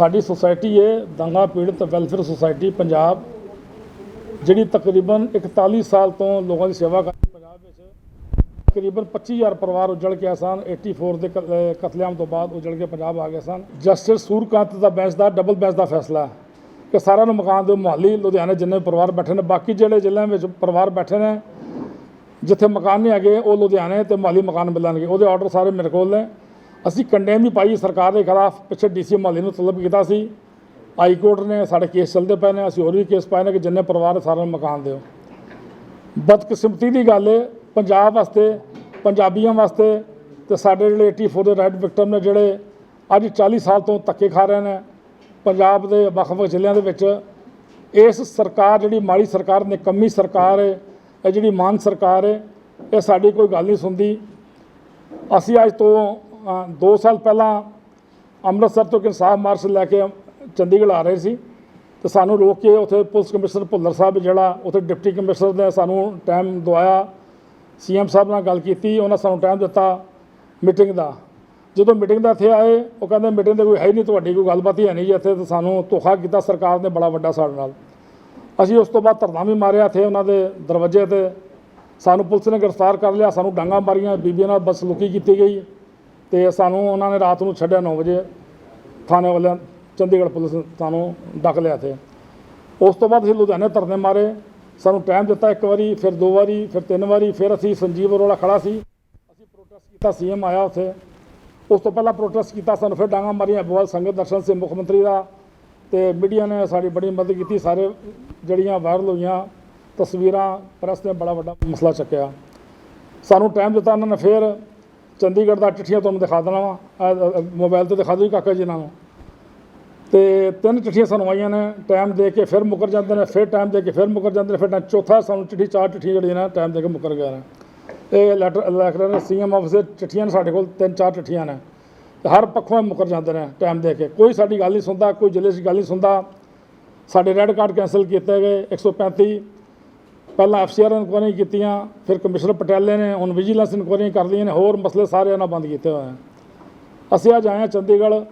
ਸਾਡੀ ਸੁਸਾਇਟੀ ਹੈ ਦੰਗਾ ਪੀੜਤ ਵੈਲਫੇਅਰ ਸੁਸਾਇਟੀ ਪੰਜਾਬ, ਜਿਹੜੀ ਤਕਰੀਬਨ 41 ਸਾਲ ਤੋਂ ਲੋਕਾਂ ਦੀ ਸੇਵਾ ਕਰ ਪੰਜਾਬ ਵਿੱਚ। ਤਕਰੀਬਨ 25000 ਪਰਿਵਾਰ ਉਜੜ ਕੇ ਸਨ 84 ਦੇ ਕਤਲੇਆਮ ਤੋਂ ਬਾਅਦ ਉਜੜ ਕੇ ਪੰਜਾਬ ਆ ਗਏ ਸਨ। ਜਸਟਿਸ ਸੂਰਕਾਂਤ ਦਾ ਬੈਂਚ ਦਾ ਡਬਲ ਬੈਂਚ ਦਾ ਫੈਸਲਾ ਕਿ ਸਾਰਿਆਂ ਨੂੰ ਮਕਾਨ ਦਿਓ ਮੁਹਾਲੀ ਲੁਧਿਆਣੇ ਜਿੰਨੇ ਪਰਿਵਾਰ ਬੈਠੇ ਨੇ, ਬਾਕੀ ਜਿਹੜੇ ਜ਼ਿਲ੍ਹਿਆਂ ਵਿੱਚ ਪਰਿਵਾਰ ਬੈਠੇ ਨੇ, ਜਿੱਥੇ ਮਕਾਨ ਨਹੀਂ ਹੈਗੇ, ਉਹ ਲੁਧਿਆਣੇ ਤੇ ਮਾਲੀ ਮਕਾਨ ਮਿਲਣਗੇ। ਉਹਦੇ ਆਰਡਰ ਸਾਰੇ ਮੇਰੇ ਕੋਲ ਨੇ। ਅਸੀਂ ਕੰਡੇਮ ਵੀ ਪਾਈ ਸਰਕਾਰ ਦੇ ਖਿਲਾਫ, ਪਿੱਛੇ ਡੀਸੀ ਮਾਲੀ ਨੂੰ ਤਲਬ ਕੀਤਾ ਸੀ। ਹਾਈ ਕੋਰਟ ਨੇ ਸਾਡੇ ਕੇਸ ਚੱਲਦੇ ਪਏ ਨੇ, ਅਸੀਂ ਹੋਰ ਵੀ ਕੇਸ ਪਾਏ ਨੇ ਕਿ ਜਿੰਨੇ ਪਰਿਵਾਰ ਸਾਰਿਆਂ ਨੂੰ ਮਕਾਨ ਦਿਓ। ਬਦਕਿਸਮਤੀ ਦੀ ਗੱਲ ਹੈ ਪੰਜਾਬ ਵਾਸਤੇ, ਪੰਜਾਬੀਆਂ ਵਾਸਤੇ ਤੇ ਸਾਡੇ ਜਿਹੜੇ 84 ਦੇ ਰਾਈਟ ਵਿਕਟਮ ਨੇ ਜਿਹੜੇ ਅੱਜ 40 ਸਾਲ ਤੋਂ ਧੱਕੇ ਖਾ ਰਹੇ ਨੇ, ਪੰਜਾਬ ਦੇ ਵੱਖ-ਵੱਖ ਜ਼ਿਲ੍ਹਿਆਂ ਦੇ ਵਿੱਚ, ਇਸ ਸਰਕਾਰ ਜਿਹੜੀ ਮਾੜੀ ਸਰਕਾਰ, ਨਿਕੰਮੀ ਸਰਕਾਰ ਹੈ ਇਹ ਜਿਹੜੀ ਮਾਨ ਸਰਕਾਰ ਹੈ ਇਹ ਸਾਡੀ ਕੋਈ ਗੱਲ ਨਹੀਂ ਸੁਣਦੀ। ਅਸੀਂ ਅੱਜ ਤੋਂ 2 ਸਾਲ ਪਹਿਲਾਂ ਅੰਮ੍ਰਿਤਸਰ ਤੋਂ ਇੱਕ ਇਨਸਾਫ ਮਾਰਚ ਲੈ ਕੇ ਚੰਡੀਗੜ੍ਹ ਆ ਰਹੇ ਸੀ ਤੇ ਸਾਨੂੰ ਰੋਕ ਕੇ ਉੱਥੇ ਪੁਲਿਸ ਕਮਿਸ਼ਨਰ ਭੁੱਲਰ ਸਾਹਿਬ ਜਿਹੜਾ ਉੱਥੇ ਡਿਪਟੀ ਕਮਿਸ਼ਨਰ ਨੇ ਸਾਨੂੰ ਟਾਈਮ ਦਵਾਇਆ। ਸੀਐਮ ਸਾਹਿਬ ਨਾਲ ਗੱਲ ਕੀਤੀ, ਉਹਨਾਂ ਸਾਨੂੰ ਟਾਈਮ ਦਿੱਤਾ ਮੀਟਿੰਗ ਦਾ। ਜਦੋਂ ਮੀਟਿੰਗ ਦਾ ਇੱਥੇ ਆਏ, ਉਹ ਕਹਿੰਦੇ ਮੀਟਿੰਗ ਤੇ ਕੋਈ ਹੈ ਹੀ ਨਹੀਂ, ਤੁਹਾਡੀ ਕੋਈ ਗੱਲਬਾਤ ਹੀ ਹੈ ਨਹੀਂ ਜੀ ਇੱਥੇ ਤਾਂ ਸਾਨੂੰ ਧੋਖਾ ਕੀਤਾ, ਸਰਕਾਰ ਨੇ ਬੜਾ ਵੱਡਾ ਸਾਡੇ ਨਾਲ। ਅਸੀਂ ਉਸ ਤੋਂ ਬਾਅਦ ਧਰਨਾ ਵੀ ਮਾਰਿਆ ਇੱਥੇ ਉਹਨਾਂ ਦੇ ਦਰਵਾਜ਼ੇ ਤੇ। ਸਾਨੂੰ ਪੁਲਿਸ ਨੇ ਗ੍ਰਿਫਤਾਰ ਕਰ ਲਿਆ, ਸਾਨੂੰ ਡਾਂਗਾ ਮਾਰੀਆਂ, ਬੀਬੀਆਂ ਨਾਲ ਬਦਸਲੂਕੀ ਕੀਤੀ ਗਈ। ਤੇ ਸਾਨੂੰ ਉਹਨਾਂ ਨੇ ਰਾਤ ਨੂੰ ਛੱਡਿਆ 9 ਵਜੇ। ਥਾਣੇ ਵਾਲਿਆਂ ਚੰਡੀਗੜ੍ਹ ਪੁਲਿਸ ਨੇ ਸਾਨੂੰ ਡੱਕ ਲਿਆ ਤੇ ਉਸ ਤੋਂ ਬਾਅਦ ਅਸੀਂ ਲੁਧਿਆਣੇ ਧਰਨੇ ਮਾਰੇ। ਸਾਨੂੰ ਟਾਈਮ ਦਿੱਤਾ ਇੱਕ ਵਾਰੀ, ਫਿਰ ਦੋ ਵਾਰੀ, ਫਿਰ ਤਿੰਨ ਵਾਰੀ, ਫਿਰ ਅਸੀਂ ਸੰਜੀਵ ਅਰੋੜਾ ਖੜਾ ਸੀ। ਅਸੀਂ ਪ੍ਰੋਟੈਸਟ ਕੀਤਾ ਸੀਐਮ ਆਇਆ ਉੱਥੇ। ਉਸ ਤੋਂ ਪਹਿਲਾਂ ਪ੍ਰੋਟੈਸਟ ਕੀਤਾ, ਸਾਨੂੰ ਫਿਰ ਡਾਂਗਾ ਮਾਰੀਆਂ ਬਹੁਤ ਸੰਗਤ ਦਰਸ਼ਨ ਸਿੰਘ ਮੁੱਖ ਮੰਤਰੀ ਦਾ। ਤੇ ਮੀਡੀਆ ਨੇ ਸਾਡੀ ਬੜੀ ਮਦਦ ਕੀਤੀ, ਸਾਰੇ ਜਿਹੜੀਆਂ ਵਾਇਰਲ ਹੋਈਆਂ ਤਸਵੀਰਾਂ ਪ੍ਰੈਸ ਨੇ ਬੜਾ ਵੱਡਾ ਮਸਲਾ ਚੱਕਿਆ। ਸਾਨੂੰ ਟਾਈਮ ਦਿੱਤਾ ਉਹਨਾਂ ਨੇ ਫਿਰ। ਚੰਡੀਗੜ੍ਹ ਦਾ ਚਿੱਠੀਆਂ ਤੁਹਾਨੂੰ ਦਿਖਾ ਦੇਣਾ ਵਾ। ਮੋਬਾਈਲ ਤੇ ਦਿਖਾ ਦਿਓ ਜੀ ਕਾਕਾ ਜੀ ਇਹਨਾਂ ਨੂੰ। ਤੇ ਤਿੰਨ ਚਿੱਠੀਆਂ ਸਾਨੂੰ ਆਈਆਂ ਨੇ ਟਾਈਮ ਦੇ ਕੇ ਫਿਰ ਮੁਕਰ ਜਾਂਦੇ ਨੇ, ਫਿਰ ਟਾਈਮ ਦੇ ਕੇ ਫਿਰ ਮੁਕਰ ਜਾਂਦੇ ਨੇ, ਫਿਰ ਟਾਈਮ- ਚੌਥਾ ਸਾਨੂੰ ਚਿੱਠੀ, ਚਾਰ ਚਿੱਠੀਆਂ ਜਿਹੜੀਆਂ ਨੇ ਟਾਈਮ ਦੇ ਕੇ ਮੁਕਰ ਗਿਆ ਨੇ। ਇਹ ਲੈਟਰ ਲੈਟਰ ਨੇ ਸੀਐਮ ਆਫਿਸ ਦੇ ਚਿੱਠੀਆਂ ਨੇ ਸਾਡੇ ਕੋਲ, ਤਿੰਨ ਚਾਰ ਚਿੱਠੀਆਂ ਨੇ। ਹਰ ਪੱਖੋਂ ਇਹ ਮੁਕਰ ਜਾਂਦੇ ਨੇ ਟਾਈਮ ਦੇ ਕੇ। ਕੋਈ ਸਾਡੀ ਗੱਲ ਨਹੀਂ ਸੁਣਦਾ, ਕੋਈ ਜ਼ਿਲ੍ਹੇ 'ਚ ਗੱਲ ਨਹੀਂ ਸੁਣਦਾ। ਸਾਡੇ ਰੈੱਡ ਕਾਰਡ ਕੈਂਸਲ ਕੀਤੇ ਗਏ 135 ਪਹਿਲਾਂ ਐਫਸੀਆਰ ਇਨਕੁਆਇਰੀ ਕੀਤੀਆਂ, ਫਿਰ ਕਮਿਸ਼ਨਰ ਪਟਿਆਲੇ ਨੇ, ਹੁਣ ਵਿਜੀਲੈਂਸ ਇਨਕੁਆਇਰੀ ਕਰ ਲਈਆਂ ਨੇ, ਹੋਰ ਮਸਲੇ ਸਾਰੇ ਇਹਨਾਂ ਬੰਦ ਕੀਤੇ ਹੋਏ ਆ। ਅਸੀਂ ਅੱਜ ਆਏ ਹਾਂ ਚੰਡੀਗੜ੍ਹ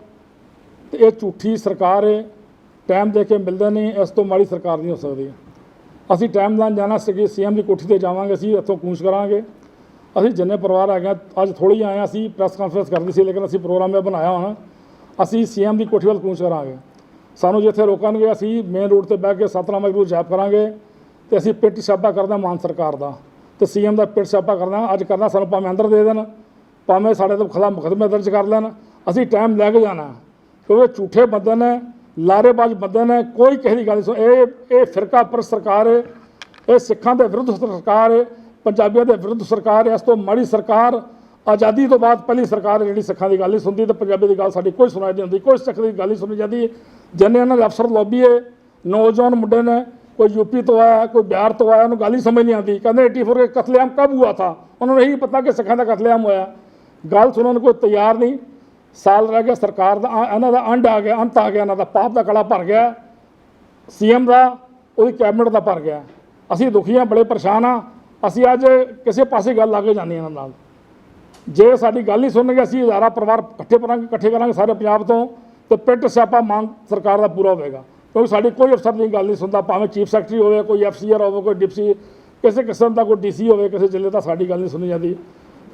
ਤੇ ਇਹ ਝੂਠੀ ਸਰਕਾਰ ਹੈ ਟਾਈਮ ਦੇ ਕੇ ਮਿਲਦਾ ਨਹੀਂ, ਇਸ ਤੋਂ ਮਾੜੀ ਸਰਕਾਰ ਨਹੀਂ ਹੋ ਸਕਦੀ। ਅਸੀਂ ਟਾਈਮ ਨਾਲ ਜਾਣਾ ਸੀ ਸੀਐਮ ਦੀ ਕੋਠੀ ਤੇ ਜਾਵਾਂਗੇ, ਅਸੀਂ ਇੱਥੋਂ ਕੂਚ ਕਰਾਂਗੇ। ਅਸੀਂ ਜਿੰਨੇ ਪਰਿਵਾਰ ਆ ਗਏ ਅੱਜ ਥੋੜੀ ਆਏ ਹਾਂ, ਅਸੀਂ ਪ੍ਰੈਸ ਕਾਨਫਰੰਸ ਕਰਨੀ ਸੀ, ਲੇਕਿਨ ਅਸੀਂ ਪ੍ਰੋਗਰਾਮ ਇਹ ਬਣਾਇਆ ਹੋਣਾ, ਅਸੀਂ ਸੀਐਮ ਦੀ ਕੋਠੀ ਵੱਲ ਕੂਚ ਕਰਾਂਗੇ। ਸਾਨੂੰ ਜਿੱਥੇ ਰੋਕਣਗੇ, ਅਸੀਂ ਮੇਨ ਰੋਡ ਤੇ ਬਹਿ ਕੇ ਸਤਨਾਮ ਵਾਹਿਗੁਰੂ ਜਾਪ ਕਰਾਂਗੇ। ਤੇ ਅਸੀਂ ਪਿੱਟ ਛਾਪਾ ਕਰਦੇ ਹਾਂ, ਮਾਨ ਸਰਕਾਰ ਦਾ। ਤੇ ਸੀਐਮ ਦਾ ਪਿੱਟ ਛਾਪਾ ਕਰਦਾ ਅੱਜ ਕਰਨਾ ਸਾਨੂੰ ਭਾਵੇਂ ਅੰਦਰ ਦੇ ਦੇਣ, ਭਾਵੇਂ ਸਾਡੇ ਤੋਂ ਖਿਲਾਫ ਮੁਕੱਦਮੇ ਦਰਜ ਕਰ ਲੈਣ, ਅਸੀਂ ਟਾਈਮ ਲੈ ਕੇ ਜਾਣਾ। ਕਿਉਂਕਿ ਝੂਠੇ ਬੰਦੇ ਨੇ, ਲਾਰੇਬਾਜ਼ ਬੰਦੇ ਨੇ, ਕੋਈ ਕਿਸੇ ਦੀ ਗੱਲ ਨਹੀਂ ਸੁਣ ਇਹ ਇਹ ਫਿਰਕਾ ਪਰ ਸਰਕਾਰ ਹੈ, ਇਹ ਸਿੱਖਾਂ ਦੇ ਵਿਰੁੱਧ ਸਰਕਾਰ ਹੈ, ਪੰਜਾਬੀਆਂ ਦੇ ਵਿਰੁੱਧ ਸਰਕਾਰ ਹੈ, ਇਸ ਤੋਂ ਮਾੜੀ ਸਰਕਾਰ, ਆਜ਼ਾਦੀ ਤੋਂ ਬਾਅਦ ਪਹਿਲੀ ਸਰਕਾਰ ਹੈ ਜਿਹੜੀ ਸਿੱਖਾਂ ਦੀ ਗੱਲ ਨਹੀਂ ਸੁਣਦੀ ਤੇ ਪੰਜਾਬੀ ਦੀ ਗੱਲ ਸਾਡੀ ਕੋਈ ਸੁਣਾਈ ਨਹੀਂ ਹੁੰਦੀ ਕੋਈ ਸਿੱਖ ਦੀ ਗੱਲ ਨਹੀਂ ਸੁਣੀ ਜਾਂਦੀ। ਜਿੰਨੇ ਇਹਨਾਂ ਦੇ ਅਫਸਰ ਲੌਬੀ ਹੈ, ਨੌਜਵਾਨ ਮੁੰਡੇ ਨੇ ਕੋਈ ਯੂਪੀ ਤੋਂ ਆਇਆ ਕੋਈ ਬਿਹਾਰ ਤੋਂ ਆਇਆ ਉਹਨੂੰ ਗੱਲ ਹੀ ਸਮਝ ਨਹੀਂ ਆਉਂਦੀ ਕਹਿੰਦੇ 84 ਕੇ ਕਤਲੇਆਮ ਕਬ ਹੁਆ ਥਾ ਉਹਨਾਂ ਨੂੰ ਇਹੀ ਪਤਾ ਕਿ ਸਿੱਖਾਂ ਦਾ ਕਤਲੇਆਮ ਹੋਇਆ ਗੱਲ ਸੁਣਨ ਨੂੰ ਕੋਈ ਤਿਆਰ ਨਹੀਂ ਸਾਲ ਰਹਿ ਗਿਆ ਸਰਕਾਰ ਦਾ ਇਹਨਾਂ ਦਾ ਅੰਡ ਆ ਗਿਆ ਅੰਤ ਆ ਗਿਆ ਇਹਨਾਂ ਦਾ ਪਾਪ ਦਾ ਕੜਾ ਭਰ ਗਿਆ ਸੀਐਮ ਦਾ ਉਹਦੀ ਕੈਬਨਿਟ ਦਾ ਭਰ ਗਿਆ ਅਸੀਂ ਦੁਖੀ ਹਾਂ ਬੜੇ ਪਰੇਸ਼ਾਨ ਆ ਅਸੀਂ ਅੱਜ ਕਿਸੇ ਪਾਸੇ ਗੱਲ ਲਾ ਕੇ ਜਾਂਦੇ ਹਾਂ ਇਹਨਾਂ ਨਾਲ ਜੇ ਸਾਡੀ ਗੱਲ ਨਹੀਂ ਸੁਣਨਗੇ ਅਸੀਂ ਹਜ਼ਾਰਾਂ ਪਰਿਵਾਰ ਇਕੱਠੇ ਕਰਾਂਗੇ ਇਕੱਠੇ ਕਰਾਂਗੇ ਸਾਰੇ ਪੰਜਾਬ ਤੋਂ ਤੇ ਪਿੱਟ ਸਿਆਪਾ ਮੰਗ ਸਰਕਾਰ ਦਾ ਪੂਰਾ ਹੋਵੇਗਾ ਕਿਉਂਕਿ ਸਾਡੀ ਕੋਈ ਅਫਸਰ ਦੀ ਗੱਲ ਨਹੀਂ ਸੁਣਦਾ ਭਾਵੇਂ ਚੀਫ ਸੈਕਟਰੀ ਹੋਵੇ ਕੋਈ ਐਫਸੀਆਰ ਹੋਵੇ ਕੋਈ ਡਿਪਟੀ ਕਿਸੇ ਕਿਸਮ ਦਾ ਕੋਈ ਡੀਸੀ ਹੋਵੇ ਕਿਸੇ ਜ਼ਿਲ੍ਹੇ ਦਾ ਸਾਡੀ ਗੱਲ ਨਹੀਂ ਸੁਣੀ ਜਾਂਦੀ।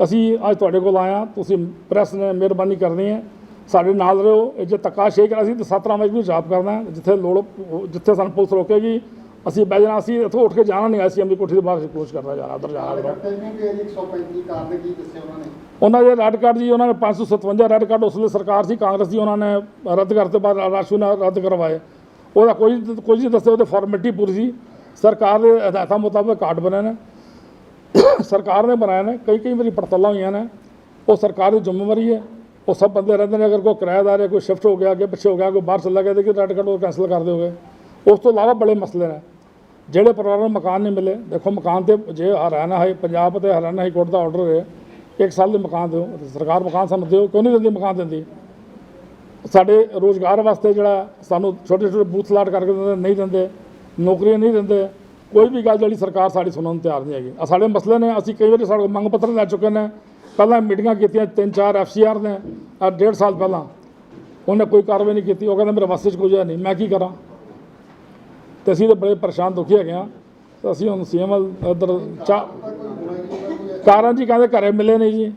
ਅਸੀਂ ਅੱਜ ਤੁਹਾਡੇ ਕੋਲ ਆਇਆ ਤੁਸੀਂ ਪ੍ਰੈਸ ਨੇ ਮਿਹਰਬਾਨੀ ਕਰਨੀ ਹੈ। ਸਾਡੇ ਨਾਲ ਰਹੋ ਇਹ ਜੇ ਧੱਕਾ ਸ਼ੇਕ ਅਸੀਂ ਤੇ ਸਤਰਾਂ ਵਜੇ ਵੀ ਜਾਪ ਕਰਨਾ। ਜਿੱਥੇ ਲੋੜ ਜਿੱਥੇ ਸਾਨੂੰ ਪੁਲਿਸ ਰੋਕੇਗੀ ਅਸੀਂ ਬਹਿ ਜਾਣਾ ਅਸੀਂ ਇੱਥੋਂ ਉੱਠ ਕੇ ਜਾਣਾ ਨਹੀਂ ਅਸੀਂ ਆਪਣੀ ਕੋਠੀ ਦੇ ਬਾਹਰ ਕੋਸ਼ਿਸ਼ ਕਰਨਾ ਜਾਣਾ ਉੱਧਰ ਜਾਣਾ ਕਰੋ ਕਰਦੇ ਨੇ ਕਿ 135 ਕਾਰਨ ਕੀ ਦੱਸਿਆ ਉਹਨਾਂ ਨੇ? ਉਹਨਾਂ ਦੇ ਰੈੱਡ ਕਾਰਡ ਜੀ ਉਹਨਾਂ ਨੇ 557 ਰੈੱਡ ਕਾਰਡ ਉਸ ਵੇਲੇ ਸਰਕਾਰ ਸੀ ਕਾਂਗਰਸ ਦੀ ਉਹਨਾਂ ਨੇ ਰੱਦ ਕਰਤੇ ਬਾਅਦ ਰਾਸ਼ੂ ਨਾਲ ਰੱਦ ਕਰਵਾਏ। ਉਹਦਾ ਕੋਈ ਕੁਝ ਨਹੀਂ ਦੱਸਿਆ ਉਹਦੇ ਫਾਰਮੈਲਿਟੀ ਪੂਰੀ ਸੀ। ਸਰਕਾਰ ਦੇ ਹਦਾਇਤਾਂ ਮੁਤਾਬਕ ਕਾਰਡ ਬਣੇ ਨੇ। ਸਰਕਾਰ ਨੇ ਬਣਾਏ ਨੇ, ਕਈ ਕਈ ਵਾਰੀ ਪੜਤਾਲਾਂ ਹੋਈਆਂ ਨੇ। ਉਹ ਸਰਕਾਰ ਦੀ ਜ਼ਿੰਮੇਵਾਰੀ ਹੈ। ਉਹ ਸਭ ਬੰਦੇ ਰਹਿੰਦੇ ਨੇ, ਅਗਰ ਕੋਈ ਕਿਰਾਏਦਾਰ ਹੈ, ਕੋਈ ਸ਼ਿਫਟ ਹੋ ਗਿਆ, ਅੱਗੇ ਪਿੱਛੇ ਹੋ ਗਿਆ, ਕੋਈ ਬਾਹਰ ਚਲਾ ਗਿਆ ਤੇ ਕਿ ਰੈੱਡ ਕਾਰਡ ਉਹ ਕੈਂਸਲ ਕਰ ਦਿਓਗੇ। ਉਸ ਤੋਂ ਇਲਾਵਾ ਬੜੇ ਮਸਲੇ ਨੇ। ਜਿਹੜੇ ਪਰਿਵਾਰਾਂ ਨੂੰ ਮਕਾਨ ਨਹੀਂ ਮਿਲੇ, ਦੇਖੋ ਮਕਾਨ ਤੇ ਜੇ ਹਰਿਆਣਾ ਹਾਈ, ਪੰਜਾਬ ਤੇ ਹਰਿਆਣਾ ਹਾਈ ਕੋਰਟ ਦਾ ਆਰਡਰ ਹੈ, ਇੱਕ ਸਾਲ ਦੇ ਮਕਾਨ ਦਿਓ। ਸਰਕਾਰ ਮਕਾਨ ਸਾਨੂੰ ਦਿਓ ਕਿਉਂ ਨਹੀਂ ਦਿੰਦੀ ਮਕਾਨ ਦਿੰਦੀ? ਸਾਡੇ ਰੋਜ਼ਗਾਰ ਵਾਸਤੇ ਜਿਹੜਾ ਸਾਨੂੰ ਛੋਟੇ ਛੋਟੇ ਬੂਥ ਲਾਟ ਕਰਕੇ ਦਿੰਦੇ, ਨਹੀਂ ਦਿੰਦੇ, ਨੌਕਰੀਆਂ ਨਹੀਂ ਦਿੰਦੇ, ਕੋਈ ਵੀ ਗੱਲ ਜਿਹੜੀ ਸਰਕਾਰ ਸਾਡੀ ਸੁਣਨ ਨੂੰ ਤਿਆਰ ਨਹੀਂ ਹੈਗੀ। ਆਹ ਸਾਡੇ ਮਸਲੇ ਨੇ, ਅਸੀਂ ਕਈ ਵਾਰੀ ਸਾਡੇ ਕੋਲ ਮੰਗ ਪੱਤਰ ਲੈ ਚੁੱਕੇ ਨੇ। ਪਹਿਲਾਂ ਮੀਟਿੰਗਾਂ ਕੀਤੀਆਂ, ਤਿੰਨ ਚਾਰ ਐਫਸੀਆਰ ਨੇ ਆ ਡੇਢ ਸਾਲ ਪਹਿਲਾਂ। ਉਹਨੇ ਕੋਈ ਕਾਰਵਾਈ ਨਹੀਂ ਕੀਤੀ, ਉਹ ਕਹਿੰਦਾ ਮੇਰੇ ਵਾਸਤੇ 'ਚ ਕੁਝ ਹੈ ਨਹੀਂ, ਮੈਂ ਕੀ ਕਰਾਂ? ਤੇ ਅਸੀਂ ਤਾਂ ਬੜੇ ਪਰੇਸ਼ਾਨ, ਦੁਖੀ ਹੈਗੇ ਆ ਤੇ ਅਸੀਂ ਹੁਣ ਸੀਐਮ ਉਧਰ ਚਾ ਕਾਰਨ ਜੀ ਕਹਿੰਦੇ ਘਰੇ ਮਿਲੇ ਨਹੀਂ ਜੀ।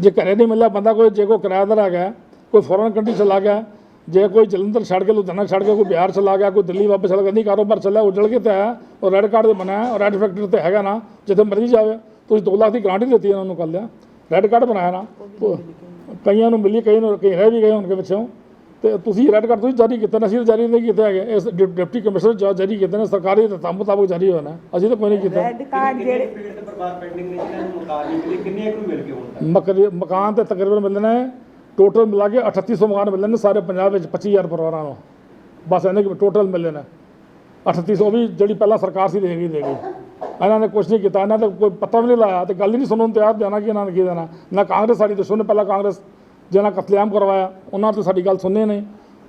ਜੇ ਘਰੇ ਨਹੀਂ ਮਿਲਿਆ, ਬੰਦਾ ਕੋਈ ਜੇ ਕੋਈ ਕਿਰਾਏਦਾਰ ਹੈਗਾ ਕੋਈ ਫੋਰਨ ਕੰਟਰੀ ਚਲਾ ਗਿਆ ਜੇ ਕੋਈ ਜਲੰਧਰ ਛੱਡ ਕੇ ਲੁਧਿਆਣਾ ਛੱਡ ਕੇ ਕੋਈ ਬਿਹਾਰ ਚਲਾ ਗਿਆ ਕੋਈ ਦਿੱਲੀ ਵਾਪਸ ਚਲਾ ਗਿਆ ਨਹੀਂ ਕਾਰੋਬਾਰ ਚੱਲਿਆ ਉਜੜ ਕੇ ਤੇ ਆਇਆ ਉਹ ਰੈੱਡ ਕਾਰਡ ਤੇ ਬਣਾਇਆ ਔਰ ਰੈੱਡ ਫੈਕਟਰੀ ਤੇ ਹੈਗਾ ਨਾ ਜਿੱਥੇ ਮਰਜ਼ੀ ਜਾਵੇ ਤੁਸੀਂ 2 ਲੱਖ ਦੀ ਗਾਰੰਟੀ ਦਿੱਤੀ ਇਹਨਾਂ ਨੂੰ ਕੱਲਿਆ ਰੈੱਡ ਕਾਰਡ ਬਣਾਇਆ ਨਾ ਕਈਆਂ ਨੂੰ ਮਿਲੀ ਕਈ ਨੂੰ ਕਈ ਰਹਿ ਵੀ ਗਏ ਹੋਣਗੇ ਪਿੱਛੋਂ ਤੇ ਤੁਸੀਂ ਰੈੱਡ ਕਾਰਡ ਤੁਸੀਂ ਜਾਰੀ ਕੀਤਾ ਨਾ ਅਸੀਂ ਤਾਂ ਜਾਰੀ ਨਹੀਂ ਕੀਤੇ ਹੈਗੇ ਇਸ ਡਿਪਟੀ ਕਮਿਸ਼ਨਰ ਜਾ- ਜਾਰੀ ਕੀਤੇ ਨੇ ਸਰਕਾਰੀ ਤਾਂ ਮੁਤਾਬਕ ਜਾਰੀ ਨਾ ਅਸੀਂ ਤਾਂ ਕੋਈ ਨਹੀਂ ਕੀਤਾ। ਰੈੱਡ ਕਾਰਡ ਜਿਹੜੇ ਪਰਿਵਾਰ ਪੈਂਡਿੰਗ ਨੇ ਜਿਹਨਾਂ ਨੂੰ ਮਕਾਨ ਨਹੀਂ ਮਿਲੇ ਕਿੰਨੇ ਕੁ ਮਿਲ ਕੇ ਹੁਣ ਮਕਾਨ ਤੇ ਤਕਰੀਬਨ ਮਿਲਦੇ ਨੇ ਟੋਟਲ ਮਿਲਾ ਕੇ 3800 ਮਕਾਨ ਮਿਲਦੇ ਨੇ ਸਾਰੇ ਪੰਜਾਬ ਵਿੱਚ 25000 ਪਰਿਵਾਰਾਂ ਨੂੰ। ਬਸ ਇਹਨੇ ਕਿ ਟੋਟਲ ਮਿਲਦੇ ਨੇ। 3800 ਵੀ ਜਿਹੜੀ ਪਹਿਲਾਂ ਸਰਕਾਰ ਸੀ ਦੇਗੀ ਗਈ ਇਹਨਾਂ ਨੇ ਕੁਝ ਨਹੀਂ ਕੀਤਾ। ਇਹਨਾਂ ਦਾ ਕੋਈ ਪਤਾ ਵੀ ਨਹੀਂ ਲਾਇਆ। ਤੇ ਗੱਲ ਹੀ ਨਹੀਂ ਸੁਣਨ ਨੂੰ ਤਿਆਰ ਦੇਣਾ ਕਿ ਇਹਨਾਂ ਨੇ ਕੀ ਦੇਣਾ। ਨਾ ਕਾਂਗਰਸ ਸਾਡੀ ਦੁਸ਼ਮਣ ਨੇ ਪਹਿਲਾਂ ਕਾਂਗਰਸ ਜਿਹਨਾਂ ਕਤਲੇਆਮ ਕਰਵਾਇਆ, ਉਹਨਾਂ ਤੇ ਸਾਡੀ ਗੱਲ ਸੁਣਨੇ ਨਹੀਂ।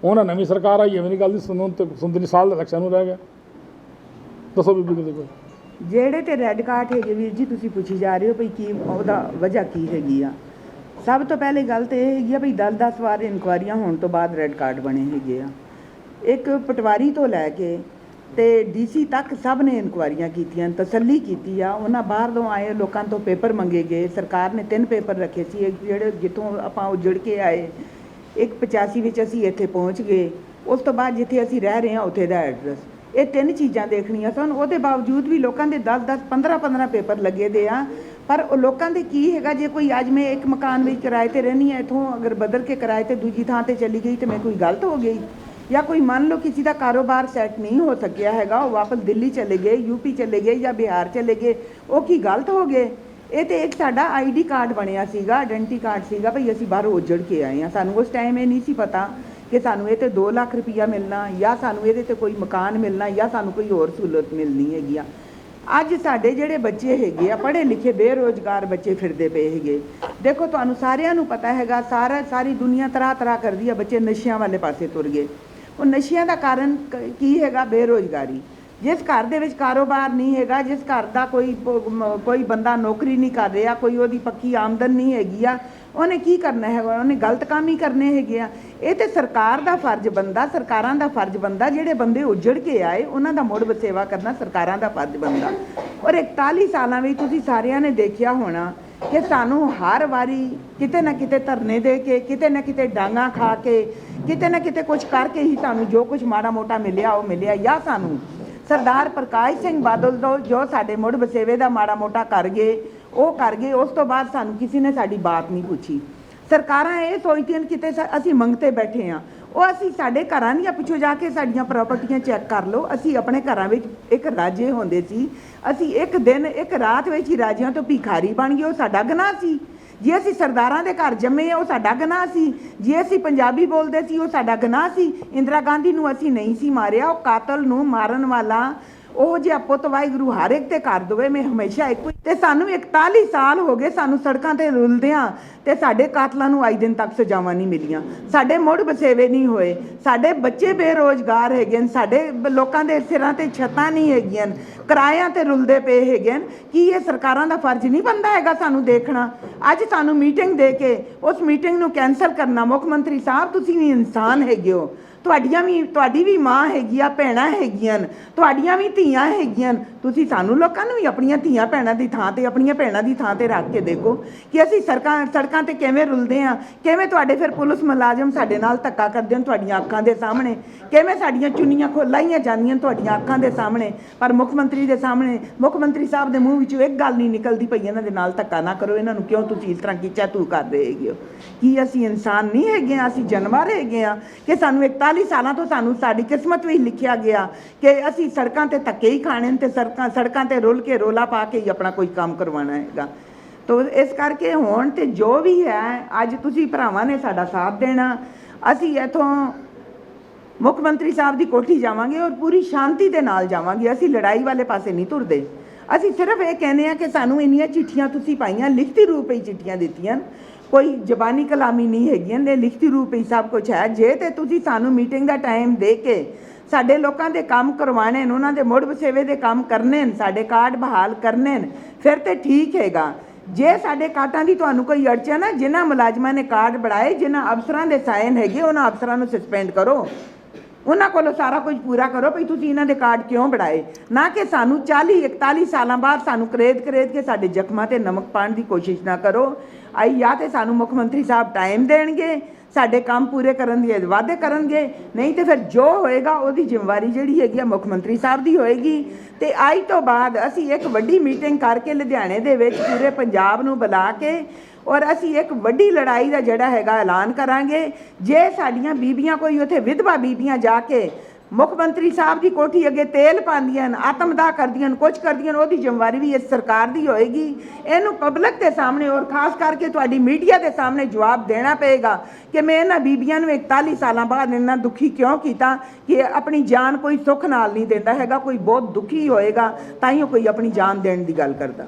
ਉਹਨਾਂ ਨਵੀਂ ਸਰਕਾਰ ਆਈ, ਐਵੇਂ ਨਹੀਂ ਗੱਲ ਨਹੀਂ ਸੁਣਨ ਤੇ ਸੁਣਦੇ ਨਹੀਂ ਸਾਲ ਇਲੈਕਸ਼ਨ ਨੂੰ ਰਹਿ ਗਿਆ ਦੱਸੋ ਬੀਬੀ ਕਿਤੇ ਕੋਈ। ਜਿਹੜੇ ਤੇ ਰੈੱਡ ਕਾਰਡ ਹੈਗੇ ਵੀਰ ਜੀ, ਤੁਸੀਂ ਪੁੱਛੀ ਜਾ ਰਹੇ ਹੋ ਭਈ ਕੀ ਉਹਦਾ ਵਜ੍ਹਾ ਕੀ ਹੈਗੀ ਆ? ਸਭ ਤੋਂ ਪਹਿਲੇ ਗੱਲ ਤੇ ਇਹ ਹੈਗੀ ਆ ਵੀ 10-10 ਵਾਰ ਇਨਕੁਆਰੀਆਂ ਹੋਣ ਤੋਂ ਬਾਅਦ ਰੈੱਡ ਕਾਰਡ ਬਣੇ ਹੈਗੇ ਆ। ਇੱਕ ਪਟਵਾਰੀ ਤੋਂ ਲੈ ਕੇ ਤੇ ਡੀਸੀ ਤੱਕ ਸਭ ਨੇ ਇਨਕੁਆਰੀਆਂ ਕੀਤੀਆਂ, ਤਸੱਲੀ ਕੀਤੀ ਆ। ਉਹਨਾਂ ਬਾਹਰ ਤੋਂ ਆਏ, ਲੋਕਾਂ ਤੋਂ ਪੇਪਰ ਮੰਗੇ ਗਏ। ਸਰਕਾਰ ਨੇ ਤਿੰਨ ਪੇਪਰ ਰੱਖੇ ਸੀ। ਜਿਹੜੇ ਜਿੱਥੋਂ ਆਪਾਂ ਉਜੜ ਕੇ ਆਏ, ਇੱਕ 85 ਵਿੱਚ ਅਸੀਂ ਇੱਥੇ ਪਹੁੰਚ ਗਏ। ਉਸ ਤੋਂ ਬਾਅਦ ਜਿੱਥੇ ਅਸੀਂ ਰਹਿ ਰਹੇ ਹਾਂ, ਉੱਥੇ ਦਾ ਐਡਰੈਸ ਇਹ ਤਿੰਨ ਚੀਜ਼ਾਂ ਦੇਖਣੀਆਂ ਸਨ। ਉਹਦੇ ਬਾਵਜੂਦ ਵੀ ਲੋਕਾਂ ਦੇ 10 10 15 15 ਪੇਪਰ ਲੱਗੇ ਦੇ ਆ। ਪਰ ਉਹ ਲੋਕਾਂ ਦੇ ਕੀ ਹੈਗਾ, ਜੇ ਕੋਈ ਅੱਜ ਮੈਂ ਇੱਕ ਮਕਾਨ ਵਿੱਚ ਕਿਰਾਏ ਤੇ ਰਹਿਣੀ ਹੈ, ਇਥੋਂ ਅਗਰ ਬਦਲ ਕੇ ਕਿਰਾਏ ਤੇ ਦੂਜੀ ਥਾਂ ਤੇ ਚਲੀ ਗਈ ਤੇ ਮੈਂ ਕੋਈ ਗਲਤ ਹੋ ਗਈ ਜਾਂ ਕੋਈ ਮੰਨ ਲਓ ਕਿਸੇ ਦਾ ਕਾਰੋਬਾਰ ਸੈੱਟ ਨਹੀਂ ਹੋ ਸਕਿਆ ਹੈਗਾ, ਉਹ ਵਾਪਸ ਦਿੱਲੀ ਚਲੇ ਗਏ ਯੂਪੀ ਚਲੇ ਗਏ ਜਾਂ ਬਿਹਾਰ ਚਲੇ ਗਏ, ਉਹ ਕੀ ਗਲਤ ਹੋ ਗਏ? ਇਹ ਤੇ ਇੱਕ ਸਾਡਾ ਆਈਡੀ ਕਾਰਡ ਬਣਿਆ ਸੀਗਾ, ਆਇਡੈਂਟੀ ਕਾਰਡ ਸੀਗਾ, ਭਈ ਅਸੀਂ ਬਾਹਰੋਂ ਉੱਜੜ ਕੇ ਆਏ ਆ ਸਾਨੂੰ ਉਸ ਟਾਈਮ ਇਹ ਨਹੀਂ ਸੀ ਪਤਾ ਕਿ ਸਾਨੂੰ ਇਹ ਤੇ 2 ਲੱਖ ਰੁਪਈਆ ਮਿਲਣਾ ਜਾਂ ਸਾਨੂੰ ਇਹਦੇ ਤੇ ਕੋਈ ਮਕਾਨ ਮਿਲਣਾ ਜਾਂ ਸਾਨੂੰ ਕੋਈ ਹੋਰ ਸਹੂਲਤ ਮਿਲਣੀ ਹੈਗੀ ਆ। ਅੱਜ ਸਾਡੇ ਜਿਹੜੇ ਬੱਚੇ ਹੈਗੇ ਆ, ਪੜ੍ਹੇ ਲਿਖੇ ਬੇਰੋਜ਼ਗਾਰ ਬੱਚੇ ਫਿਰਦੇ ਪਏ ਹੈਗੇ। ਦੇਖੋ, ਤੁਹਾਨੂੰ ਸਾਰਿਆਂ ਨੂੰ ਪਤਾ ਹੈਗਾ, ਸਾਰਾ, ਸਾਰੀ ਦੁਨੀਆ ਤਰ੍ਹਾਂ ਤਰ੍ਹਾਂ ਕਰਦੀ ਆ ਬੱਚੇ ਨਸ਼ਿਆਂ ਵਾਲੇ ਪਾਸੇ ਤੁਰ ਗਏ। ਉਹ ਨਸ਼ਿਆਂ ਦਾ ਕਾਰਨ ਕੀ ਹੈਗਾ? ਬੇਰੋਜ਼ਗਾਰੀ। ਜਿਸ ਘਰ ਦੇ ਵਿੱਚ ਕਾਰੋਬਾਰ ਨਹੀਂ ਹੈਗਾ, ਜਿਸ ਘਰ ਦਾ ਕੋਈ ਕੋਈ ਬੰਦਾ ਨੌਕਰੀ ਨਹੀਂ ਕਰ ਰਿਹਾ, ਕੋਈ ਉਹਦੀ ਪੱਕੀ ਆਮਦਨ ਨਹੀਂ ਹੈਗੀ ਆ ਉਹਨੇ ਕੀ ਕਰਨਾ ਹੈਗਾ? ਉਹਨੇ ਗਲਤ ਕੰਮ ਹੀ ਕਰਨੇ ਹੈਗੇ ਆ। ਇਹ ਤੇ ਸਰਕਾਰ ਦਾ ਫਰਜ਼ ਬੰਦਾ, ਸਰਕਾਰਾਂ ਦਾ ਫਰਜ਼ ਬੰਦਾ, ਜਿਹੜੇ ਬੰਦੇ ਉੱਜੜ ਕੇ ਆਏ, ਉਹਨਾਂ ਦਾ ਮੁੜ ਬਸੇਵਾ ਕਰਨਾ ਸਰਕਾਰਾਂ ਦਾ ਫਰਜ਼ ਬੰਦਾ। ਔਰ 41 ਸਾਲਾਂ ਵਿੱਚ ਤੁਸੀਂ ਸਾਰਿਆਂ ਨੇ ਦੇਖਿਆ ਹੋਣਾ ਕਿ ਸਾਨੂੰ ਹਰ ਵਾਰੀ ਕਿਤੇ ਨਾ ਕਿਤੇ ਧਰਨੇ ਦੇ ਕੇ, ਕਿਤੇ ਨਾ ਕਿਤੇ ਡਾਂਗਾ ਖਾ ਕੇ, ਕਿਤੇ ਨਾ ਕਿਤੇ ਕੁਝ ਕਰਕੇ ਹੀ ਤੁਹਾਨੂੰ ਜੋ ਕੁਝ ਮਾੜਾ ਮੋਟਾ ਮਿਲਿਆ, ਉਹ ਮਿਲਿਆ ਜਾਂ ਸਾਨੂੰ। ਸਰਦਾਰ ਪ੍ਰਕਾਸ਼ ਸਿੰਘ ਬਾਦਲ ਤੋਂ ਜੋ ਸਾਡੇ ਮੁੜ ਬਸੇਵੇ ਦਾ ਮਾੜਾ ਮੋਟਾ ਕਰ ਗਏ ਉਹ ਕਰ ਗਏ, ਉਸ ਤੋਂ ਬਾਅਦ ਸਾਨੂੰ ਕਿਸੇ ਨੇ ਸਾਡੀ ਬਾਤ ਨਹੀਂ ਪੁੱਛੀ। ਸਰਕਾਰਾਂ ਇਹ ਸੋਚਦੀਆਂ ਕਿਤੇ ਸ- ਅਸੀਂ ਮੰਗਤੇ ਬੈਠੇ ਆ ਉਹ ਅਸੀਂ ਸਾਡੇ ਘਰਾਂ ਦੀਆਂ ਪਿੱਛੋਂ ਜਾ ਕੇ ਸਾਡੀਆਂ ਪ੍ਰਾਪਰਟੀਆਂ ਚੈੱਕ ਕਰ ਲਓ। ਅਸੀਂ ਆਪਣੇ ਘਰਾਂ ਵਿੱਚ ਇੱਕ ਰਾਜੇ ਹੁੰਦੇ ਸੀ। ਅਸੀਂ ਇੱਕ ਦਿਨ, ਇੱਕ ਰਾਤ ਵਿੱਚ ਹੀ ਰਾਜਿਆਂ ਤੋਂ ਭਿਖਾਰੀ ਬਣ ਗਏ, ਉਹ ਸਾਡਾ ਗਨਾਹ ਸੀ। ਜੇ ਅਸੀਂ ਸਰਦਾਰਾਂ ਦੇ ਘਰ ਜੰਮੇ ਉਹ ਸਾਡਾ ਗਨਾਹ ਸੀ। ਜੇ ਅਸੀਂ ਪੰਜਾਬੀ ਬੋਲਦੇ ਸੀ, ਉਹ ਸਾਡਾ ਗਨਾਹ ਸੀ। ਇੰਦਰਾ ਗਾਂਧੀ ਨੂੰ ਅਸੀਂ ਨਹੀਂ ਸੀ ਮਾਰਿਆ। ਉਹ ਕਾਤਲ ਨੂੰ ਮਾਰਨ ਵਾਲਾ ਉਹ ਜਿਹਾ ਪੁੱਤ ਵਾਹਿਗੁਰੂ ਹਰ ਇੱਕ ਤੇ ਕਰ ਦਵੇ ਮੈਂ ਹਮੇਸ਼ਾ ਇੱਕੋ ਹੀ ਤੇ ਸਾਨੂੰ 41 ਸਾਲ ਹੋ ਗਏ ਸਾਨੂੰ ਸੜਕਾਂ ਤੇ ਰੁਲਦਿਆਂ ਤੇ ਸਾਡੇ ਕਾਤਲਾਂ ਨੂੰ ਆਈ ਦਿਨ ਤੱਕ ਸਜ਼ਾਵਾਂ ਨਹੀਂ ਮਿਲੀਆਂ। ਸਾਡੇ ਮੁੜ ਬਸੇਵੇ ਨਹੀਂ ਹੋਏ। ਸਾਡੇ ਬੱਚੇ ਬੇਰੋਜ਼ਗਾਰ ਹੈਗੇ ਨੇ ਸਾਡੇ ਲੋਕਾਂ ਦੇ ਸਿਰਾਂ ਤੇ ਛੱਤਾਂ ਨਹੀਂ ਹੈਗੀਆਂ। ਨੇ, ਕਿਰਾਇਆਂ ਤੇ ਰੁਲਦੇ ਪਏ ਹੈਗੇ ਨੇ ਕੀ ਇਹ ਸਰਕਾਰਾਂ ਦਾ ਫਰਜ਼ ਨਹੀਂ ਬਣਦਾ ਹੈਗਾ ਸਾਨੂੰ ਦੇਖਣਾ? ਅੱਜ ਸਾਨੂੰ ਮੀਟਿੰਗ ਦੇ ਕੇ ਉਸ ਮੀਟਿੰਗ ਨੂੰ ਕੈਨਸਲ ਕਰਨਾ ਮੁੱਖ ਮੰਤਰੀ ਸਾਹਿਬ ਤੁਸੀਂ ਵੀ ਇਨਸਾਨ ਹੈਗੇ ਹੋ। ਤੁਹਾਡੀਆਂ ਵੀ ਤੁਹਾਡੀ ਵੀ ਮਾਂ ਹੈਗੀ ਆ ਭੈਣਾਂ ਹੈਗੀਆਂ ਨੇ, ਤੁਹਾਡੀਆਂ ਵੀ ਧੀਆਂ ਹੈਗੀਆਂ ਨੇ। ਤੁਸੀਂ ਸਾਨੂੰ ਲੋਕਾਂ ਨੂੰ ਵੀ ਆਪਣੀਆਂ ਧੀਆਂ ਭੈਣਾਂ ਦੀ ਥਾਂ ਤੇ ਆਪਣੀਆਂ ਭੈਣਾਂ ਦੀ ਥਾਂ ਤੇ ਰੱਖ ਕੇ ਦੇਖੋ ਕਿ ਅਸੀਂ ਸੜਕਾਂ ਸੜਕਾਂ ਤੇ ਕਿਵੇਂ ਰੁਲਦੇ ਆ ਕਿਵੇਂ ਤੁਹਾਡੇ ਫਿਰ ਪੁਲਿਸ ਮੁਲਾਜ਼ਮ ਸਾਡੇ ਨਾਲ ਧੱਕਾ ਕਰਦੇ ਨੇ ਤੁਹਾਡੀਆਂ ਅੱਖਾਂ ਦੇ ਸਾਹਮਣੇ ਕਿਵੇਂ ਸਾਡੀਆਂ ਚੁੰਨੀਆਂ ਖੋਲਾਈਆਂ ਜਾਂਦੀਆਂ ਤੁਹਾਡੀਆਂ ਅੱਖਾਂ ਦੇ ਸਾਹਮਣੇ ਪਰ ਮੁੱਖ ਮੰਤਰੀ ਦੇ ਸਾਹਮਣੇ ਮੁੱਖ ਮੰਤਰੀ ਸਾਹਿਬ ਦੇ ਮੂੰਹ ਵਿੱਚੋਂ ਇੱਕ ਗੱਲ ਨਹੀਂ ਨਿਕਲਦੀ ਪਈ ਇਹਨਾਂ ਦੇ ਨਾਲ ਧੱਕਾ ਨਾ ਕਰੋ ਇਹਨਾਂ ਨੂੰ ਕਿਉਂ ਤੁਸੀਂ ਇਸ ਤਰ੍ਹਾਂ ਕੀਤਾ ਤੂੰ ਕਰਦੇ ਹੈਗੇ ਹੋ ਕੀ ਅਸੀਂ ਇਨਸਾਨ ਨਹੀਂ ਹੈਗੇ ਆ ਅਸੀਂ ਜਾਨਵਰ ਹੈਗੇ ਆ ਕਿ ਸਾਨੂੰ ਇੱਕ ਤਾਂ 41 ਸਾਲਾਂ ਤੋਂ ਸਾਨੂੰ ਸਾਡੀ ਕਿਸਮਤ ਵਿੱਚ ਲਿਖਿਆ ਗਿਆ ਕਿ ਅਸੀਂ ਸੜਕਾਂ ਤੇ ਧੱਕੇ ਹੀ ਖਾਣੇ ਨੇ ਤੇ ਸੜਕਾਂ ਸੜਕਾਂ ਤੇ ਰੁਲ ਕੇ ਰੋਲਾ ਪਾ ਕੇ ਹੀ ਆਪਣਾ ਕੋਈ ਕੰਮ ਕਰਵਾਉਣਾ ਹੈਗਾ। ਤੋ ਇਸ ਕਰਕੇ ਹੁਣ ਤੇ ਜੋ ਵੀ ਹੈ, ਅੱਜ ਤੁਸੀਂ ਭਰਾਵਾਂ ਨੇ ਸਾਡਾ ਸਾਥ ਦੇਣਾ। ਅਸੀਂ ਇਥੋਂ ਮੁੱਖ ਮੰਤਰੀ ਸਾਹਿਬ ਦੀ ਕੋਠੀ ਜਾਵਾਂਗੇ ਔਰ ਪੂਰੀ ਸ਼ਾਂਤੀ ਦੇ ਨਾਲ ਜਾਵਾਂਗੇ। ਅਸੀਂ ਲੜਾਈ ਵਾਲੇ ਪਾਸੇ ਨਹੀਂ ਤੁਰਦੇ। ਅਸੀਂ ਸਿਰਫ ਇਹ ਕਹਿੰਦੇ ਆ ਕਿ ਸਾਨੂੰ ਇੰਨੀਆਂ ਚਿੱਠੀਆਂ ਤੁਸੀਂ ਪਾਈਆਂ, ਲਿਖਤੀ ਰੂਪ ਵਿੱਚ ਚਿੱਠੀਆਂ ਦਿੱਤੀਆਂ। ਕੋਈ ਜ਼ਬਾਨੀ ਕਲਾਮੀ ਨਹੀਂ ਹੈਗੀਆਂ ਨੇ ਲਿਖਤੀ ਰੂਪ ਹੀ ਸਭ ਕੁਝ ਹੈ। ਜੇ ਤੇ ਤੁਸੀਂ ਸਾਨੂੰ ਮੀਟਿੰਗ ਦਾ ਟਾਈਮ ਦੇ ਕੇ ਸਾਡੇ ਲੋਕਾਂ ਦੇ ਕੰਮ ਕਰਵਾਣੇ ਨੇ, ਉਹਨਾਂ ਦੇ ਮੁੜ ਵਸੇਵੇ ਦੇ ਕੰਮ ਕਰਨੇ ਨੇ, ਸਾਡੇ ਕਾਰਡ ਬਹਾਲ ਕਰਨੇ ਨੇ, ਫਿਰ ਤੇ ਠੀਕ ਹੈਗਾ। ਜੇ ਸਾਡੇ ਕਾਟਾਂ ਦੀ ਤੁਹਾਨੂੰ ਕੋਈ ਅੜਚਨ ਹੈ, ਜਿਨ੍ਹਾਂ ਮੁਲਾਜ਼ਮਾਂ ਨੇ ਕਾਰਡ ਬਣਾਏ, ਜਿਨ੍ਹਾਂ ਅਫਸਰਾਂ ਦੇ ਸਾਈਨ ਹੈਗੇ, ਉਹਨਾਂ ਅਫਸਰਾਂ ਨੂੰ ਸਸਪੈਂਡ ਕਰੋ। ਉਹਨਾਂ ਕੋਲੋਂ ਸਾਰਾ ਕੁਝ ਪੂਰਾ ਕਰੋ ਭਈ ਤੁਸੀਂ ਇਹਨਾਂ ਦੇ ਕਾਰਡ ਕਿਉਂ ਬਣਾਏ? ਨਾ ਕਿ ਸਾਨੂੰ 40 41 ਸਾਲਾਂ ਬਾਅਦ ਸਾਨੂੰ ਕਰੇਦ ਕਰੇਦ ਕੇ ਸਾਡੇ ਜ਼ਖਮਾਂ ਤੇ ਨਮਕ ਪਾਉਣ ਦੀ ਕੋਸ਼ਿਸ਼ ਨਾ ਕਰੋ। ਆਈ ਜਾਂ ਤੇ ਸਾਨੂੰ ਮੁੱਖ ਮੰਤਰੀ ਸਾਹਿਬ ਟਾਈਮ ਦੇਣਗੇ। ਸਾਡੇ ਕੰਮ ਪੂਰੇ ਕਰਨ ਦੇ ਵਾਅਦੇ ਕਰਨਗੇ। ਨਹੀਂ ਤੇ ਫਿਰ ਜੋ ਹੋਏਗਾ, ਉਹਦੀ ਜ਼ਿੰਮੇਵਾਰੀ ਜਿਹੜੀ ਹੈਗੀ ਆ ਮੁੱਖ ਮੰਤਰੀ ਸਾਹਿਬ ਦੀ ਹੋਏਗੀ। ਤੇ ਅੱਜ ਤੋਂ ਬਾਅਦ ਅਸੀਂ ਇੱਕ ਵੱਡੀ ਮੀਟਿੰਗ ਕਰਕੇ ਲੁਧਿਆਣੇ ਦੇ ਵਿੱਚ ਪੂਰੇ ਪੰਜਾਬ ਨੂੰ ਬੁਲਾ ਕੇ ਔਰ ਅਸੀਂ ਇੱਕ ਵੱਡੀ ਲੜਾਈ ਦਾ ਜਿਹੜਾ ਹੈਗਾ ਐਲਾਨ ਕਰਾਂਗੇ। ਜੇ ਸਾਡੀਆਂ ਬੀਬੀਆਂ ਕੋਈ ਉੱਥੇ ਵਿਧਵਾ ਬੀਬੀਆਂ ਜਾ ਕੇ ਮੁੱਖ ਮੰਤਰੀ ਸਾਹਿਬ ਦੀ ਕੋਠੀ ਅੱਗੇ ਤੇਲ ਪਾਉਂਦੀਆਂ ਹਨ ਆਤਮਦਾਹ ਕਰਦੀਆਂ ਹਨ ਕੁਝ ਕਰਦੀਆਂ ਹਨ, ਉਹਦੀ ਜ਼ਿੰਮੇਵਾਰੀ ਵੀ ਇਸ ਸਰਕਾਰ ਦੀ ਹੋਏਗੀ। ਇਹਨੂੰ ਪਬਲਿਕ ਦੇ ਸਾਹਮਣੇ ਔਰ ਖਾਸ ਕਰਕੇ ਤੁਹਾਡੀ ਮੀਡੀਆ ਦੇ ਸਾਹਮਣੇ ਜਵਾਬ ਦੇਣਾ ਪਏਗਾ ਕਿ ਮੈਂ ਇਹਨਾਂ ਬੀਬੀਆਂ ਨੂੰ 41 ਸਾਲਾਂ ਬਾਅਦ ਇੰਨਾ ਦੁਖੀ ਕਿਉਂ ਕੀਤਾ ਕਿ ਆਪਣੀ ਜਾਨ ਕੋਈ ਸੁੱਖ ਨਾਲ ਨਹੀਂ ਦਿੰਦਾ ਹੈਗਾ, ਕੋਈ ਬਹੁਤ ਦੁਖੀ ਹੋਏਗਾ, ਤਾਂ ਹੀ ਉਹ ਕੋਈ ਆਪਣੀ ਜਾਨ ਦੇਣ ਦੀ ਗੱਲ ਕਰਦਾ।